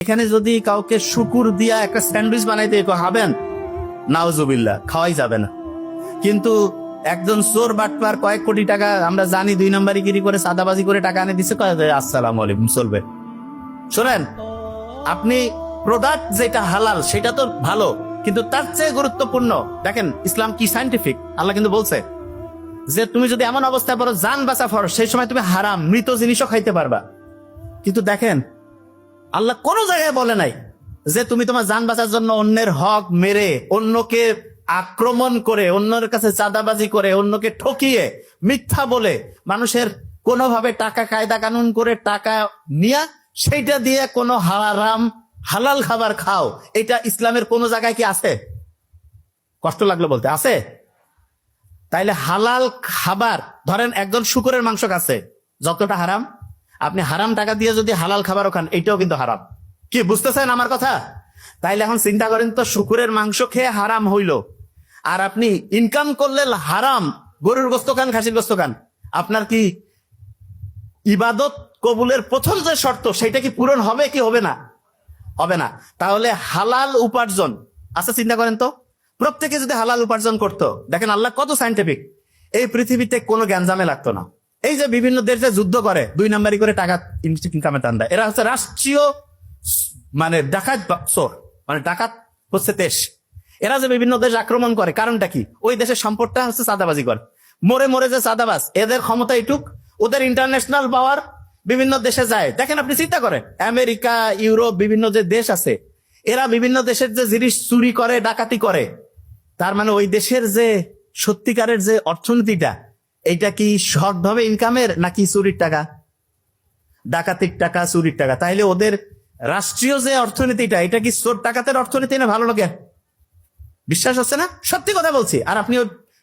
এখানে যদি কাউকে শুকুর দিয়া একটা স্যান্ডউইচ বানাইতে হাবেন নাওজুবিল্লা খাওয়াই যাবে না। কিন্তু একজন চোর বাটপার কয়েক কোটি টাকা, আমরা জানি দুই নম্বরই গিরি করে সাদাবাজি করে টাকা এনে দিচ্ছে আসসালাম আলাইকুম, চলবে। শোনেন, আপনি প্রোডাক্ট যেটা হালাল, সেটা তো ভালো, কিন্তু তার চেয়ে গুরুত্বপূর্ণ, দেখেন, ইসলাম কি সাইন্টিফিক আল্লাহ কিন্তু বলছে যে, তুমি যদি এমন অবস্থায় পড়ো জান বাঁচা ফর সেই সময় তুমি হারাম, মৃত জিনিসও খাইতে পারবা। কিন্তু দেখেন আল্লাহ কোনো জায়গায় বলে নাই যে তুমি তোমার যান বাঁচার জন্য অন্যের হক মেরে, অন্যকে আক্রমণ করে, অন্যের কাছে চাঁদাবাজি করে, অন্যকে ঠকিয়ে, মিথ্যা বলে, মানুষের কোনোভাবে টাকা কায়দা কানুন করে টাকা নিয়া, সেইটা দিয়ে কোনো হারাম, হালাল খাবার খাও। এটা ইসলামের কোন জায়গায় কি আছে? কষ্ট লাগল বলতে, আছে? তাইলে হালাল খাবার, ধরেন একজন শুকুরের মাংস কাছে যতটা হারাম? আপনি হারাম টাকা দিয়ে যদি হালাল খাবারও খান, এটাও কিন্তু হারাম। কি, বুঝতেছেন আমার কথা? তাইলে এখন চিন্তা করেন তো, শুকুরের মাংস খেয়ে হারাম হইল। আর আপনি ইনকাম করলে হারাম, গরুর গোস্ত খান, খাসির গোস্ত খান। আপনার কি ইবাদত কবুলের প্রথম যে শর্ত, সেটা কি পূরণ হবে কি হবে না? হবে না। তাহলে হালাল উপার্জন আচ্ছা চিন্তা করেন তো? প্রত্যেকে যদি হালাল উপার্জন করতো, দেখেন আল্লাহ কত সাইন্টিফিক এই পৃথিবীতে কোনো জ্ঞানজামে লাগতো না। এই যে বিভিন্ন দেশ যুদ্ধ করে, দুই নাম্বারি করে টাকা ইনকামে টান দেয়। এরা হচ্ছে রাষ্ট্রীয় মানে ডাকাত চোর মানে ডাকাত হচ্ছে দেশ। এরা যে বিভিন্ন দেশ আক্রমণ করে, কারণটা কি? ওই দেশের সম্পদটা হচ্ছে চাঁদাবাজি করে। মরে মরে যে চাঁদাবাজ, এদের ক্ষমতা এটুক, ওদের ইন্টারন্যাশনাল পাওয়ার বিভিন্ন দেশে যায়। দেখেন আপনি চিন্তা করেন, আমেরিকা, ইউরোপ, বিভিন্ন যে দেশ আছে, এরা বিভিন্ন দেশের যে জিনিস চুরি করে, ডাকাতি করে, তার মানে ওই দেশের যে সত্যিকারের যে অর্থনীতিটা এইটা কি সৎভাবে ইনকামের নাকি চুরির টাকা? ডাকাতির টাকা, চুরির টাকা। তাইলে ওদের রাষ্ট্রীয় যে অর্থনীতিটা, এটা কি চোর টাকাতের অর্থনীতি না ভালো লাগে বিশ্বাস হচ্ছে না? সত্যি কথা বলছি। আর আপনি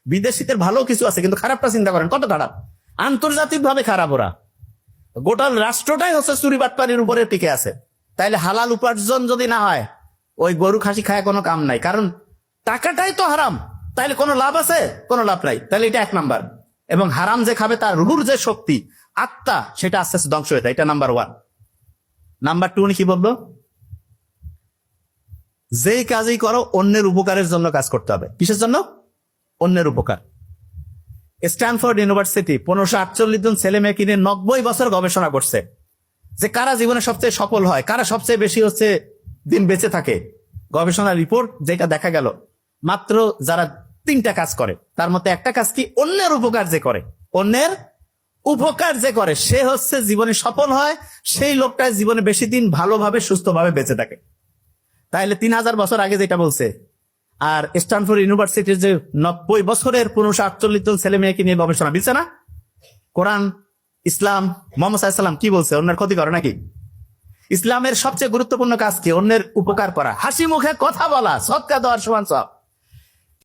বিদেশিদের ভালো কিছু আছে, কিন্তু খারাপটা চিন্তা করেন, কত খারাপ? আন্তর্জাতিক ভাবে খারাপ ওরা। গোটা রাষ্ট্রটাই হচ্ছে চুরি বাটপানির উপরে টিকে আছে। তাইলে হালাল উপার্জন যদি না হয়, ওই গরু খাসি খায় কোনো কাম নাই। কারণ টাকাটাই তো হারাম। তাইলে কোনো লাভ আছে, কোনো লাভ নাই। তাহলে এটা এক নাম্বার। এবং হারাম যে খাবে তার রুহুর যে শক্তি, আত্মা, সেটা আস্তে আস্তে ধ্বংস হয়ে যায়। এটা নাম্বার ওয়ান নাম্বার টু কি বলব যেই কাজই করো, অন্যের উপকারের জন্য কাজ করতে হবে। কিসের জন্য? অন্যের উপকার। স্ট্যানফোর্ড ইউনিভার্সিটি পনেরোশো আটচল্লিশ জন ছেলে মেয়েকে নিয়ে নব্বই বছর গবেষণা করছে। যে কারা জীবনে সবচেয়ে সফল হয়, কারা সবচেয়ে বেশি হচ্ছে দিন বেঁচে থাকে? গবেষণা রিপোর্ট যেটা দেখা গেল, মাত্র যারা তিনটা কাজ করে। তার মধ্যে একটা কাজ কি? অন্যের উপকার যে করে। অন্যের উপকার যে করে, সে হচ্ছে জীবনে সফল হয়, সেই লোকটা জীবনে বেশি দিন ভালোভাবে, সুস্থভাবে বেঁচে থাকে। তাহলে তিন হাজার বছর আগে যেটা বলছে, আর স্ট্যানফোর্ড ইউনিভার্সিটির যে নব্বই বছরের পনেরোশো আটচল্লিশ জন ছেলে মেয়েকে নিয়ে গবেষণা দিচ্ছে না? কোরআন, ইসলাম, মোহাম্মদ সাল্লাম কি বলছে? অন্যের ক্ষতি করে নাকি? ইসলামের সবচেয়ে গুরুত্বপূর্ণ কাজ কি? অন্যের উপকার করা। হাসি মুখে কথা বলা, সৎকা দেওয়ার সমান সব।